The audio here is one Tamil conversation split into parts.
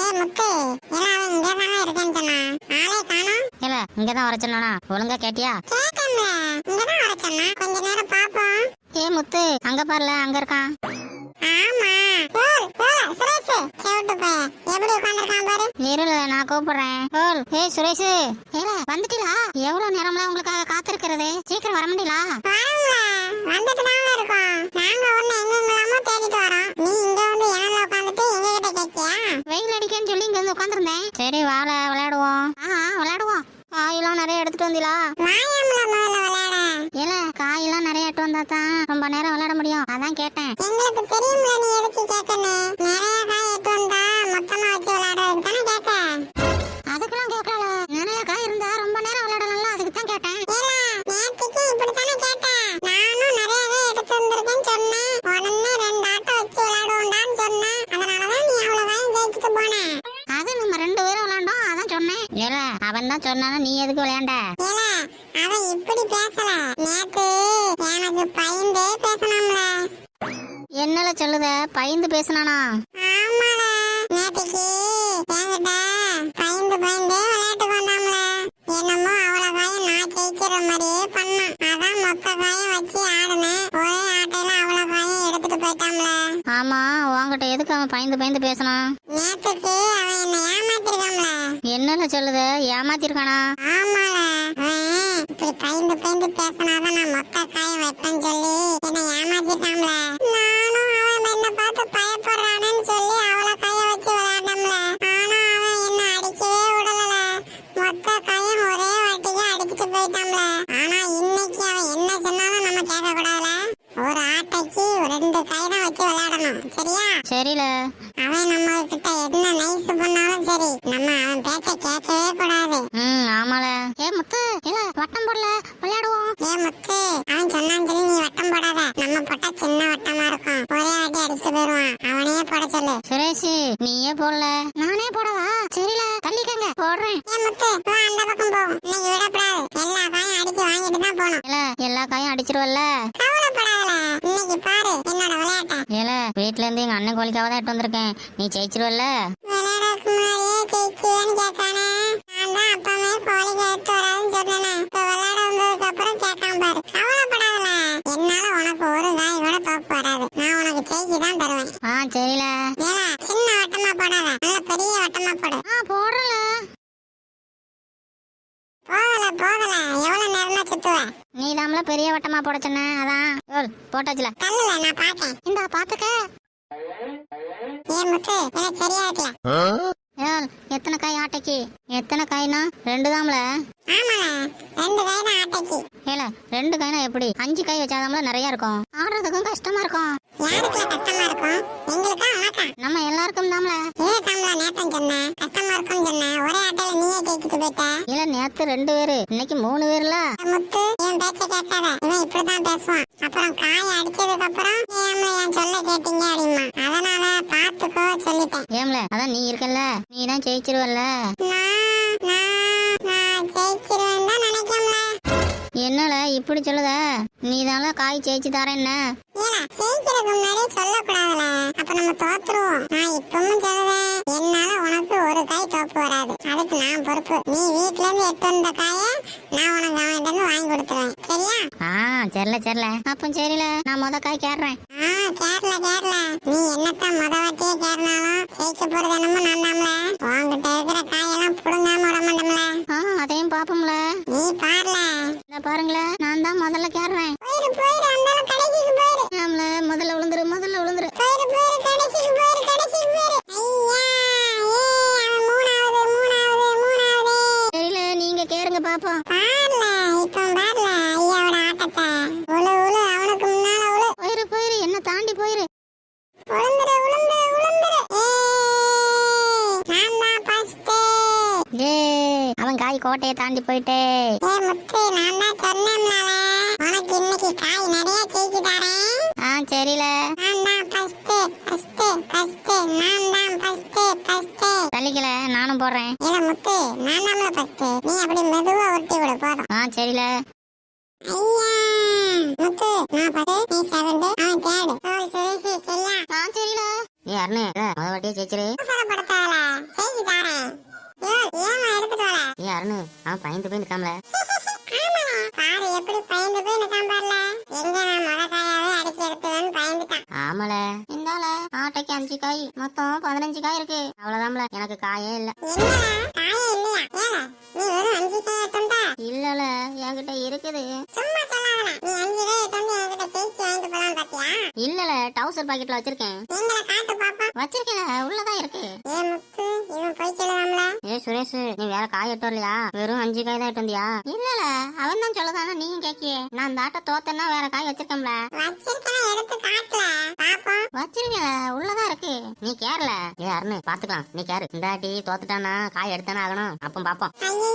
டேய் முத்து ஏன்னா அவன் இங்கே தானே இருக்கேன்னு சொன்னான் ஆளே காணோம். இல்ல இங்கதான் வர சொன்னானா? ஒழுங்கா கேட்டியா? கேட்டோம்ல இங்கே தான் வர சொன்னா. கொஞ்ச நேரம் ஏ முத்து அங்க பாருல அங்க இருக்கான். ஆமா. போல் போல சுரேஷ். செவிட்டு போய் எப்படி பாரு. இருல நான் கூப்பிடுறேன். ஓல் ஏய் சுரேஷ். ஏல வந்துட்டீங்களா எவ்வளவு நேரம்ல உங்களுக்காக காத்திருக்கிறது? சீக்கிரம் வர முடியலா வரோம்ல வந்துட்டு தான் இருக்கோம். நாங்க ஒண்ணு எங்கெங்கெல்லாமோ தேடிட்டு வரோம். நீ இங்க வந்து கேட்கியா வெயில் அடிக்கன்னு சொல்லி இங்க வந்து உட்காந்துருந்தேன் சரி வாழ விளையாடுவோம். ஆ விளையாடுவோம். காயெல்லாம் நிறைய எடுத்துட்டு வந்தீங்களா ஏல காயெல்லாம் நிறைய எடுத்து வந்தா தான் ரொம்ப நேரம் விளையாட முடியும். அதான் கேட்டேன். எங்களுக்கு தெரியும்ல நீ எதுக்கு கேட்கணும் நிறைய காய் எட்டு சொன்னேன் ஏல அவன் தான் சொன்னானா நீ எதுக்கு விளையாண்ட? ஏல அவன் இப்படி பேசல. நேத்து எனக்கு பயந்தே பேசணும்ல என்னல சொல்லுத? பயந்து பேசுனானா? ஆமால. நேத்திக்கு என்கிட்ட பயந்து பயந்தே விளையாட்டுக்கு வந்தாம்ல என்னமோ அவ்வளவு காயம் நான் ஜெயிக்கிற மாதிரியே பண்ணான். அதான் மொத்த காயம் வச்சு ஆடுனேன் ஒரே ஆட்டையில அவ்வளவு காயம் எடுத்துட்டு போயிட்டாம்ல ஆமா உன்கிட்ட எதுக்கு அவன் பயந்து பயந்து பேசினான்? நேத்துக்கு அவன் என்ன ஏமாத்திருக்காம்ல என்னல சொல்லுத? ஏமாத்திருக்கானா? ஆமால இப்படி பயந்து பயந்து பேசினாதான் நான் மொத்த காய வைப்பேன்னு சொல்லி என்ன ஏமாத்திட்டாம்ல நம்ம அவன் பேச்ச கேட்கவே கூடாது. ம் ஆமால. ஏ முத்து இல்ல வட்டம் போடல. விளையாடுவோம். ஏ முத்து அவன் சொன்னான் சொல்லி நீ வட்டம் போடாத. நம்ம போட்டா சின்ன வட்டமா இருக்கும். ஒரே வாட்டி அடிச்சுட்டு போயிருவான் அவனையே போட சொல்லு. சுரேஷ் நீயே போடல. நானே போடவா? சரில தள்ளிக்கங்க. போடுறேன். ஏ முத்து வா அந்த பக்கம் போ. இன்னைக்கு விடக்கூடாது எல்லா காயும் அடிச்சு வாங்கிட்டு தான் போகணும். இல்ல எல்லா காயும் அடிச்சிருவல்ல. கவலைப்படாதல இன்னைக்கு பாரு என்னோட விளையாட்டை ஏல வீட்ல இருந்து எங்க அண்ணன் கோழிக்காக தான் எடுத்து வந்திருக்கேன். நீ ஜெயிச்சிருவல்ல விளையாடக்கு முன்னாடியே ஜெயிச்சுவேன்னு கேட்கானே நான் தான் அப்பவே கோழி எடுத்து வராதுன்னு சொன்னேனே இப்ப விளையாட வந்ததுக்கு அப்புறம் கேட்காம பாரு கவலைப்படாதல என்னால உனக்கு ஒரு காய் கூட தோப்பு வராது நான் உனக்கு ஜெயிச்சு தான் தருவேன் ஆ சரில ஏலா சின்ன வட்டமா போடாத நல்ல பெரிய வட்டமா போடு ஆ போடுறல போகல போகல எவ்வளவு நேரமா சுத்துவ நீ தாமல பெரிய வட்டமா போட சொன்ன அதான் யோல், போட்டாச்சுல தள்ளுல நான் பாக்கேன் இந்தா பாத்துக்க ஏ முத்து எனக்கு சரியா இருக்கல ஏல், எத்தனை காய் ஆட்டைக்கு எத்தனை காய்னா? ரெண்டு தாம்ல. ஏல ரெண்டு காய்னா எப்படி? அஞ்சு காய் வச்சாதாம்ல நிறைய இருக்கும். ஆடுறதுக்கும் கஷ்டமா இருக்கும். நம்ம எல்லாருக்கும் தாம்ல. இல்ல நேத்து ரெண்டு பேரு. இன்னைக்கு மூணு பேர்ல. முத்து என் பேச்ச கேட்காத. இவன் இப்படிதான் பேசுவான். அப்புறம் காய அடிச்சதுக்கு அப்புறம் ஏம்ல என் சொல்ல கேட்டீங்க அப்படிமா அதனால பாத்துக்கோ சொல்லிட்டேன். ஏம்ல அதான் நீ இருக்கல்ல. நீ தான் ஜெயிச்சிருவல்ல. நான் தான் என்னல இப்படி சொல்லுத நீ தானே காய் ஜெயிச்சு தரேன்ன ஜெயிக்கிறதுக்கு முன்னாடி சொல்லக்கூடாதுல. அப்ப நம்ம தோத்துருவோம். நான் இப்பவும் சொல்லுவேன் என்னால உனக்கு ஒரு காய் தோப்பு வராது. அதுக்கு நான் பொறுப்பு. நீ வீட்ல இருந்து எடுத்து வந்த காய நான் உனக்கு அவன்கிட்ட இருந்து வாங்கி கொடுத்துருவேன். சரியா? ஆ சரில சரில. அப்போ சரில. நான் முத காய் கேடுறேன். ஆ கேரள கேரள நீ என்னத்தான் முத வாட்டியே கேரளாலும் ஜெயிக்க போறது என்னமோ நான் தான்ல. உன்கிட்ட இருக்கிற காயெல்லாம் புடுங்காம விட மாட்டோம்ல ஆ அதையும் பாப்போம்ல நீ பாருல இந்த பாருங்களேன் நான் தான் முதல்ல கேடுறேன் போயிரு போயிரு அந்த கடைசிக்கு போயிரு ஏம்ல முதல்ல விழுந்துரு முதல்ல விழுந்துரு போயிரு போயிரு கடைசிக்கு போயிரு கடைசிக்கு போயிரு ஐயா ஏ அவன் மூணாவது மூணாவது மூணாவது சரில நீங்க கேளுங்க பாப்போம் பாருல இப்போ பாருல ஐயாவோட ஆட்டத்தை உழு உழு அவனுக்கு முன்னால உழு போயிரு போயிரு என்ன தாண்டி போயிரு உளுந்துரு உளுந்துரு உளுந்துரு ஏய் நான் தான் ஃபர்ஸ்ட் ஏ அவன் காய் தாண்டி போயிட்டே. ஏ முத்து நான் தான் சொன்னேன்ல. உனக்கு இன்னைக்கு காய் நிறைய ஜெயிச்சு தரேன். ஆ சரில. நான் தான் ஃபர்ஸ்ட் ஃபர்ஸ்ட் ஃபர்ஸ்ட் நான் தான் ஃபர்ஸ்ட் ஃபர்ஸ்ட் தள்ளிக்கல நானும் போடுறேன். இல்ல முத்து நான் தான் ஃபர்ஸ்ட் நீ அப்படி மெதுவா உருட்டி விடு போதும். ஆ சரில. ஐயா முத்து நான் ஃபர்ஸ்ட் நீ செவன்த் அவன் தேர்ட் சோல் சுரேஷ் சரியா? ஆ சரில. ஏ அருண் முத வாட்டியே ஜெயிச்சிரு. அவசரப்படுத்தாத. செய்தி தாரேன். ஏ அருண் அவன் பயந்து போய் நிக்காமல பாரு எப்படி பயந்து போய் நிக்காம பாருல. எங்க நான் முத காயாவே அடிச்சு எடுத்துவேன்னு பயந்துட்டான். ஆமால. இந்தால ஆட்டைக்கு அஞ்சு காய் மொத்தம் பதினஞ்சு காய் இருக்கு. அவ்வளவுதான்ல. எனக்கு காயே இல்ல. இல்லல. என்கிட்ட இருக்குது. இல்லல. டவுசர் பாக்கெட்ல வச்சிருக்கேன். வச்சிருக்கேன். உள்ளதான் இருக்கு. ஏ சுரேஷ் நீ வேற காய் எட்டு வரலையா? வெறும் அஞ்சு காய் தான் எட்டு வந்தியா? இல்லல. அவன் தான் சொல்லதானே நீயும் கேக்கியே நான் அந்த ஆட்டை தோத்தேன்னா வேற காய் வச்சிருக்கேன்ல. வச்சிருக்கேன் எடுத்து காட்டல. வச்சிருங்க உள்ளதான் இருக்கு. நீ கேரல. ஏ அருண் பாத்துக்கலாம். நீ கேரு. இந்த ஆட்டி தோத்துட்டானா காய் எடுத்தானே ஆகணும். அப்ப பாப்போம். ஐயோ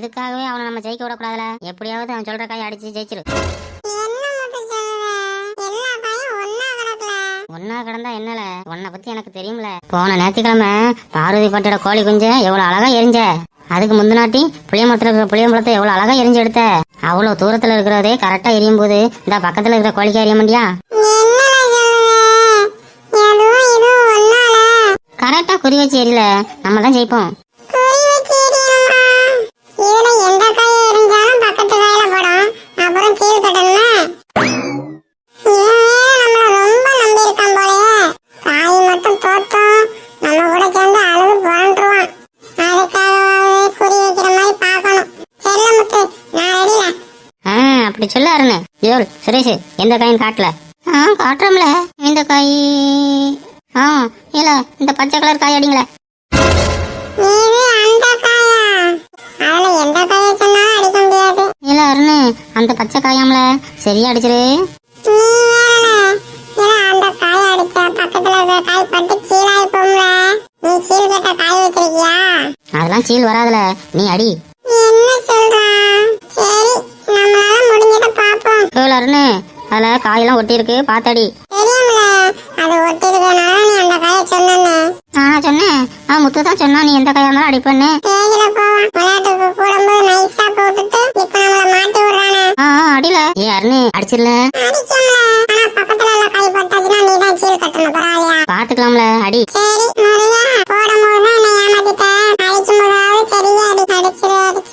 இதுக்காகவே அவனை நம்ம ஜெயிக்க விடக்கூடாதுல. எப்படியாவது அவன் சொல்ற காய் அடிச்சு ஜெயிச்சிரு. ஒன்னா கிடந்தா என்னல? உன்னை பத்தி எனக்கு தெரியும்ல. போன ஞாயிற்றுக்கிழமை பார்வதி பட்டோட கோழி குஞ்ச எவ்வளவு அழகா எரிஞ்ச? அதுக்கு முந்தினாட்டி புளியமரத்துல இருக்கிற புளியம்பழத்தை எவ்வளவு அழகா எரிஞ்சு எடுத்த? அவ்வளவு தூரத்துல இருக்கிறதே கரெக்டா எரியும் போது இந்த பக்கத்துல இருக்கிற கோழிக்கு எரிய மாட்டியா? கரெக்டா குறி வச்சு எரியல. நம்ம தான் ஜெயிப்போம். யோல் சுரேஷ் எந்த காயும் காட்டல? ஆ காட்டுறோம்ல. இந்த காய் ஆ இல்ல இந்த பச்சை கலர் காய் அடிங்களே. இல்ல அருண் அந்த பச்சை காயாம்ல. சரியா அடிச்சிரு. சீல் அதெல்லாம் சீல் வராதுல. நீ அடி. என்ன சொல்றான் சரி நம்மளால முடிஞ்சதை பாப்போம். யோல் அருண் அதுல காயெல்லாம் ஒட்டி இருக்கு பாத்தடி அது நீ அந்த காயை நானா சொன்னேன். ஆ முத்து தான் சொன்னா நீ எந்த காயா இருந்தாலும் அடிப்பேன்னு. ஸ்டேஜ்ல போவான் விளையாட்டுக்கு கூடும்போது நைஸா போட்டுட்டு இப்ப நம்மள மாட்டி விடுறானே. ஆ ஆ, அடில. ஏ அருண் அடிச்சிடல அடிக்கும்ல. ஆனா பக்கத்துல உள்ள காய் பட்டாச்சுன்னா நீ தான் சீல் கட்டணும் பரவாயில்லையா? பாத்துக்கலாம்ல அடி. சரி முருகா போடும்போது தான் என்னை ஏமாத்திட்ட. அடிக்கும் போதாவது சரியா அடி அடிச்சிரு அடிச்சிரு.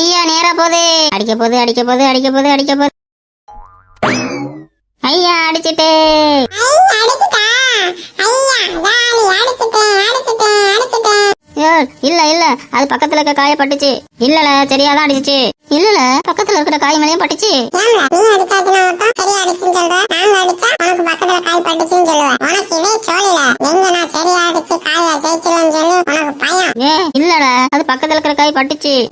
ஐயா நேரா போகுது அடிக்க போது அடிக்க போகுது அடிக்க போது அடிக்க போது. ஐயா அடிச்சிட்டே ஐயோ, இல்ல இல்ல அது பக்கத்துல இருக்க காய பட்டுச்சு. இல்லல சரியாதான் அடிச்சுச்சு. இல்லல பக்கத்துல இருக்கிற காய் மேலயும் பட்டுச்சு. காய் எங்க நான் காய இல்லல அது பக்கத்துல இருக்கிற காய் பட்டுச்சு.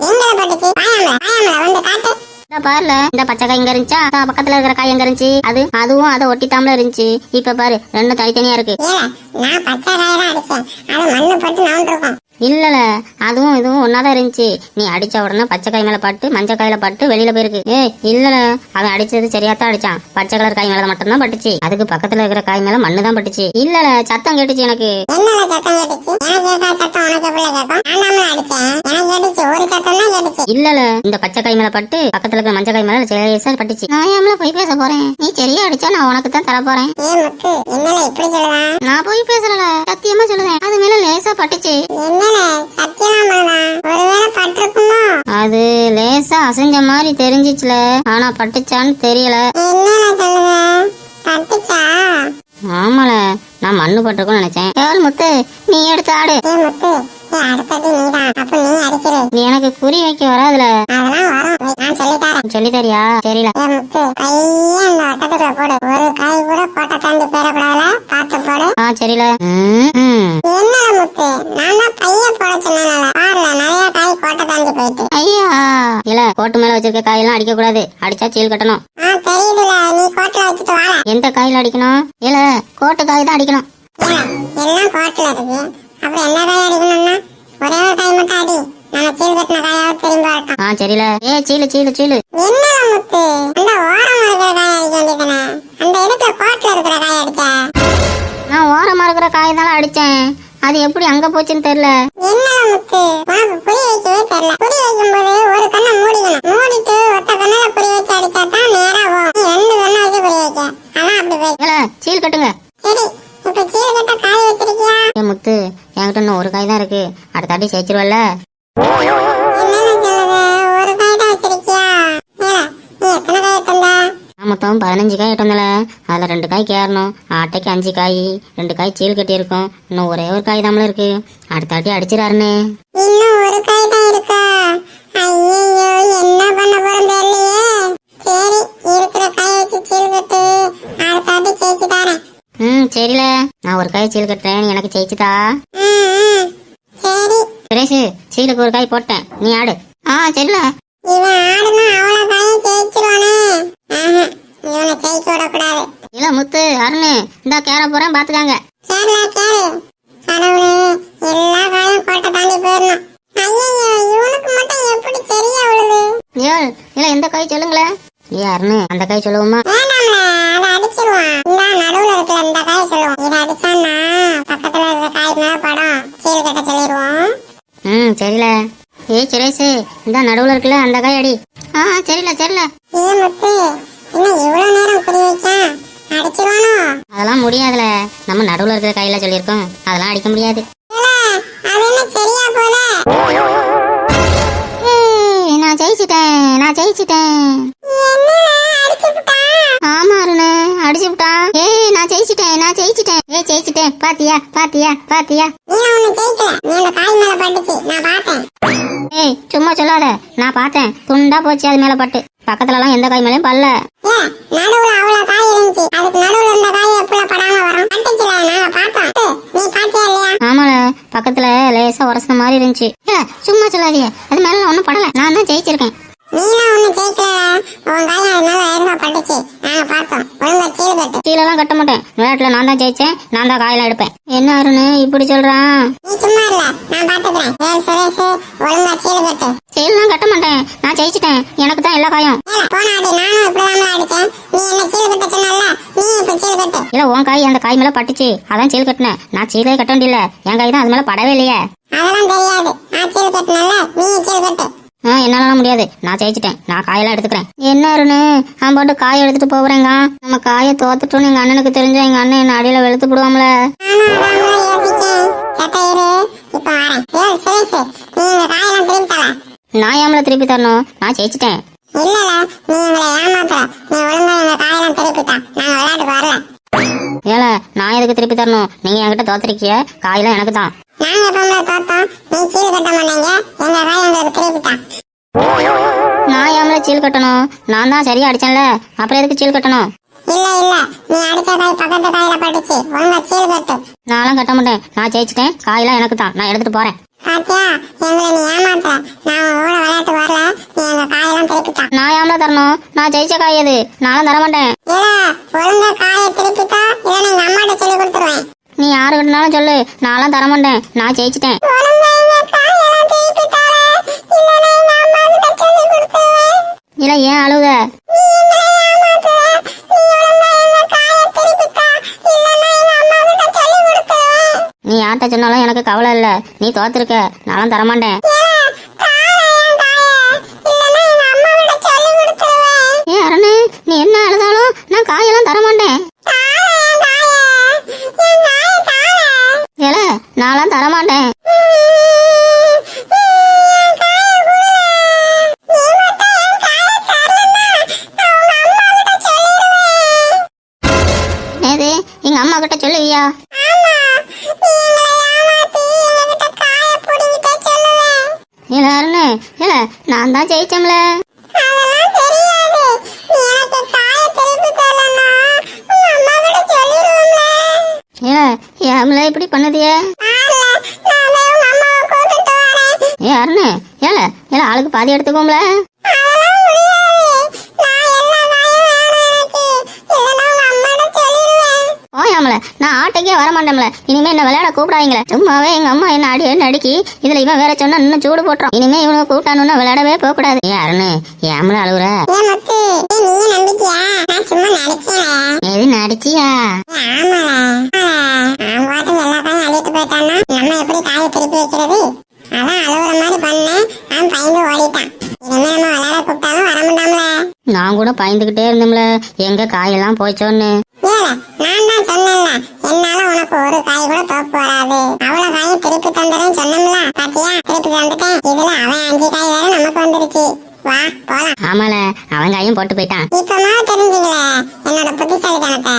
பாருல இந்த பச்சை காய் இங்க இருந்துச்சா? பக்கத்துல இருக்கிற காய் எங்க இருந்துச்சு? அது அதுவும் அதை ஒட்டித்தாமல இருந்துச்சு. இப்ப பாரு ரெண்டும் தனித்தனியா இருக்கு. நான் பச்சை காயெல்லாம் அடிச்சேன். அது மண்ணு போட்டு நவுண்டிருக்கும் இல்லல அதுவும் இதுவும் ஒன்னாதான் இருந்துச்சு. நீ அடிச்ச உடனே பச்சை காய் மேல பட்டு மஞ்சள் காயில பட்டு வெளியில போயிருக்கு. ஏ இல்லல. அவன் அடிச்சது சரியாத்தான் அடிச்சான். பச்சை கலர் காய் மேல மட்டும்தான் பட்டுச்சு. அதுக்கு பக்கத்துல இருக்கிற காய் மேல மண்ணு தான் பட்டுச்சு. இல்லல சத்தம் கேட்டுச்சு எனக்கு. இல்லல இந்த பச்சை காய் மேல பட்டு பக்கத்துல இருக்கிற மஞ்சள் காய் மேல லேசா பட்டுச்சு. நான் ஏம்ல போய் பேச போறேன்? நீ சரியா அடிச்சா நான் உனக்கு தான் தர போறேன். நான் போய் பேசல சத்தியமா சொல்லுதேன் அது மேல லேசா பட்டுச்சு. என்னல சத்தியமா பண்ணலாம் ஒருவேளை பட்டிருக்குமோ? அது லேசா அசைஞ்ச மாதிரி தெரிஞ்சிச்சுல. ஆனா பட்டுச்சான்னு தெரியல. என்னல சொல்லுத பட்டுச்சா? ஆமால நான் மண்ணு போட்டிருக்கோன்னு நினைச்சேன். ஏவல் முத்து நீ எடுத்து ஆடு. ஏ முத்து ஏ அடுத்தது நீதான் அப்ப நீ அடிச்சிரு. நீ எனக்கு குறி வைக்க வராதுல. அதெல்லாம் வரும். நான் சொல்லித்தரேன். சொல்லி தரியா சரில ஏ முத்து கையே அந்த வட்டத்துக்குள்ள போடு. ஒரு காய் கூட கோட்டை தாண்டி போயிடக்கூடாதுல. பார்த்து போடு. ஆ சரில. ம், ம். என்னடா முத்து நான் தான் பையன் போட சொன்னேன்ல பாருல நிறைய காய் கோட்டை தாண்டி போயிட்டு. ஐயா! இல்ல கோட்டு மேல வச்சிருக்க காயெல்லாம் அடிக்க கூடாது அடிச்சா சீல் கட்டணும். ஆ தெரியுதுல நீ கோட்டில் வச்சுட்டு வாழ எந்த காயில அடிக்கணும்? இல்ல கோட்டு காய் தான் அடிக்கணும். எல்லாம் கோட்டில் இருக்கு. அப்புறம் என்ன காய் அடிக்கணும்னா? ஒரே ஒரு காய் மட்டும் அடி. நம்ம சீல் கட்டின காயாவது திரும்ப வரட்டும். ஆ சரில. ஏ சீலு சீலு சீலு. என்னடா முத்து? அந்த ஓரம் இருக்கிற காய் அடிக்க வேண்டியதானே அந்த இடத்துல கோட்டில் இருக்கிற காய் அடிச்ச? நான் ஓரமா இருக்கிற காய் தானே அடிச்சேன். அது எப்படி அங்க போச்சுன்னு தெரியல. என்னடா முத்து? உனக்கு குறி வைக்கவே தெரியல. குறி வைக்கும்போது ஒரு கண்ணை மூடிக்கணும். மூடிட்டு ஒத்த கண்ணால குறி வச்சு அடிச்சா தான் நேரா போகும் நீ ரெண்டு கண்ணை வச்சு குறி வைக்க. அதான் அப்படி போய். சீல் கட்டுங்க. சரி இப்ப சீல் கட்ட காய் வச்சிருக்கியா? ஏ முத்து என்கிட்ட இன்னும் ஒரு காய் தான் இருக்கு. அடுத்த அடி சேர்ச்சிருவல்ல என்னன்னு சொல்லுது? ஒரு காய் தான் வச்சிருக்கியா? நீ எத்தனை மொத்தம் பதினஞ்சு காய் இட்டோம்ல அதில் ரெண்டு காய் கேறணும் ஆட்டைக்கு அஞ்சு காய் ரெண்டு காய் சீல் கட்டியிருக்கோம். இன்னும் ஒரே ஒரு காய் தாமல இருக்கு. அடுத்த அடி அடிச்சிடாருன்னு. இன்னும் ஒரு காய் தான் இருக்கா? ஐயோ என்ன பண்ண போறோம் தெரியலையே. சரி இருக்கிற காய் வச்சு சீல் கட்டு. அடுத்த அடி ஜெயிச்சு தரேன். ம் சரில. நான் ஒரு காய் சீல் கட்டுறேன். எனக்கு ஜெயிச்சுதா. சரி. சுரேஷ் சீலுக்கு ஒரு காய் போட்டேன். நீ ஆடு. ஆ சரில. இவன் ஆடுனா அவ்வளவு காயும் ஜெயிச்சிருவானே. இவனை ஜெயிக்க விடக்கூடாது. இல்ல முத்து அருண் இந்தா கேர போறேன் பாத்துக்காங்க. கேரளா கேளு. கடவுளே எல்லா காயும் கோட்டை தாண்டி போயிடணும் ஐயோ இவனுக்கு மட்டும் எப்படி சரியா விழுது ஏல் இல்ல எந்த காய் சொல்லுங்களேன் ஏ அருண் அந்த காய் சொல்லுவோமா? வேணாம்ல அதை அடிச்சிருவான் இந்த நடுவுல இருக்கிற இந்த காய் சொல்லுவோம். இதை அடிச்சான்னா பக்கத்துல இருக்கிற காய் மேல படம். சீல் கட்ட சொல்லிடுவோம். ம் சரில. ஏய் சுரேஷ் இந்த நடுவுல இருக்குல்ல அந்த காய் அடி. ஆ சரில சரில. ஏ முத்து இன்னும் இவ்வளவு நேரம் குறி வைக்கான் அடிச்சிருவானோ? அதெல்லாம் முடியாதுல. நம்ம நடுவுல இருக்கிற கையில சொல்லியிருக்கோம். அதெல்லாம் அடிக்க முடியாது. நான் ஜெயிச்சிட்டேன் நான் ஜெயிச்சிட்டேன். ஆமா அருண் அடிச்சு விட்டான் ஏய் நான் ஜெயிச்சிட்டேன் நான் ஜெயிச்சிட்டேன். ஏய் ஜெயிச்சிட்டேன். பாத்தியா பாத்தியா பாத்தியா. நீ ஒண்ணு ஜெயிக்கல. நீ அந்த காய் மேல பட்டுச்சு. நான் பார்த்தேன். ஏய் சும்மா சொல்லாத. நான் பார்த்தேன். துண்டா போச்சு அது மேல பட்டு. பக்கத்துலலாம் எந்த காய் மேலயும் பல்ல. நடுவுல அவ்வளவு காய் இருந்துச்சு. அதுக்கு நடுவுல இருந்த காய் எப்படி படாம வரும். பட்டுச்சுல நாங்க பார்த்தோம். ஏ, நீ பாத்தியா இல்லையா? ஆமால. பக்கத்துல லேசா உரசுன மாதிரி இருந்துச்சு. ஏ சும்மா சொல்லாதீங்க. அது மேல ஒன்றும் படல. நான் தான் ஜெயிச்சிருக்கேன். நீலாம் ஒண்ணு ஜெயிக்கல உன் காய் அது மேல ஏறுதா பட்டுச்சு. கட்டு கீழெல்லாம் கட்ட மாட்டேன். விளையாட்டுல நான் தான் ஜெயிச்சேன் நான் தான் காயெல்லாம் எடுப்பேன். என்ன அருண் இப்படி சொல்றான் நீ சும்மா இல்ல நான் பாத்துக்கிறேன். ஏ சுரேஷ் ஒழுங்கா சீல் கட்டு மாட்டேன். நான் ஜெயிச்சிட்டேன். எனக்கு தான் எல்லா காயும். ஏல போனாடி நானும் இப்படிதான் அடிச்சேன். நீ என்ன சீல் கட்ட சொன்னல நீ இப்ப சீல் கட்டு இல்ல உன் காய் அந்த காய் மேல பட்டுச்சு. அதான் சீல் கட்டினேன். நான் சீலே கட்ட வேண்டியல என் காய் தான் அது மேல படவே இல்லையே. அதெல்லாம் தெரியாது. நான் சீல் கட்டினல நீ சீல் கட்டு ஆ என்னாலாம் முடியாது. நான் ஜெயிச்சிட்டேன். நான் காயெல்லாம் எடுத்துக்கிறேன். என்ன அருணு? அவன் போட்டு காய் எடுத்துட்டு போகிறேங்க. நம்ம காயை தோத்துட்டோம்னு எங்க அண்ணனுக்கு தெரிஞ்சா எங்க அண்ணன் என்ன அடியில வெளுத்து போடுவாங்களே நான் ஏமல திருப்பி தரணும்? நான் ஜெயிச்சிட்டேன். இல்லல நீ எங்களை ஏமாத்துற. நீ ஒழுங்கா எங்க காயெல்லாம் திருப்பிட்டா நாங்க விளையாட்டு வரல. ஏல நான் எதுக்கு திருப்பி தரணும்? நீங்க என்கிட்ட தோத்துருக்கிய காயெல்லாம் எனக்கு தான் நான் ஏமல சீல் கட்டணும்? நான் தான் சரியா அடிச்சேன்ல. அப்புறம் எதுக்கு சீல் கட்டணும்? இல்ல இல்ல. நீ அடிச்ச காய் பக்கத்து காயில பட்டுச்சு. ஒழுங்கா சீல் கட்டு. நான்லாம் கட்ட மாட்டேன். நான் ஜெயிச்சிட்டேன். காயெல்லாம் எனக்கு தான் நான் எடுத்துட்டு போறேன். பாத்தியா? எங்களை நீ ஏமாத்துற. நான் உன் கூட விளையாட்டு வரல. நீ எங்க காயெல்லாம் திருப்பிட்டான். நான் ஏமல தரணும்? நான் ஜெயிச்ச காய் எது? நானும் தர மாட்டேன். இல்ல ஒழுங்கா காயை திருப்பிட்டா இல்ல எங்க அம்மாட்ட சொல்லி கொடுத்துருவேன். நீ யாரு கிட்டனாலும் சொல்லு. நான்லாம் தர மாட்டேன். நான் ஜெயிச்சிட்டேன். இல்ல ஏன் அழுத எனக்கு கவலை இல்ல. நீ தோத்துருக்க. நானும் தர மாட்டேன் ஏ அரணு நீ என்ன அழுதாலும் நான் காயெல்லாம் தர மாட்டேன் ஏல நான்லாம் தர நான் தான் ஜெயிச்சோம்ல ஏல ஏம்ல இப்படி பண்ணுதியே? ஏ அருண் ஏல ஏல ஆளுக்கு பாதி எடுத்துக்கோம்ல. ஓயாமல நான் ஆட்டைக்கே வர மாட்டேன்ல இனிமே என்ன விளையாட கூப்பிடாதீங்களே. சும்மாவே எங்க அம்மா என்ன அடி அடி அடிக்கி? இதுல இவன் வேற சொன்னா இன்னும் சூடு போட்டுரும் இனிமே இவனை கூப்பிட்டானுன்னா விளையாடவே போக கூடாது அருண் ஏம்ல அழுகுற எது நடிச்சியா? நான் கூட பயந்துகிட்டே இருந்தோம்ல எங்க காயெல்லாம் போச்சோன்னு. ஏல நான் தான் சொன்னேன்ல. என்னால உனக்கு ஒரு காய் கூட தோப்பு வராது அவ்வளவு காயும் திருப்பி தந்துறேன்னு சொன்னோம்ல பாத்தியா? திருப்பி தந்துட்டேன். இதுல அவன் அஞ்சு காய் வேற நமக்கு வந்துருச்சு. வா போலாம். ஆமால அவன் காயும் போட்டு போயிட்டான். இப்பமா தெரிஞ்சுங்களே என்னோட புத்திசாலித்தனத்தை.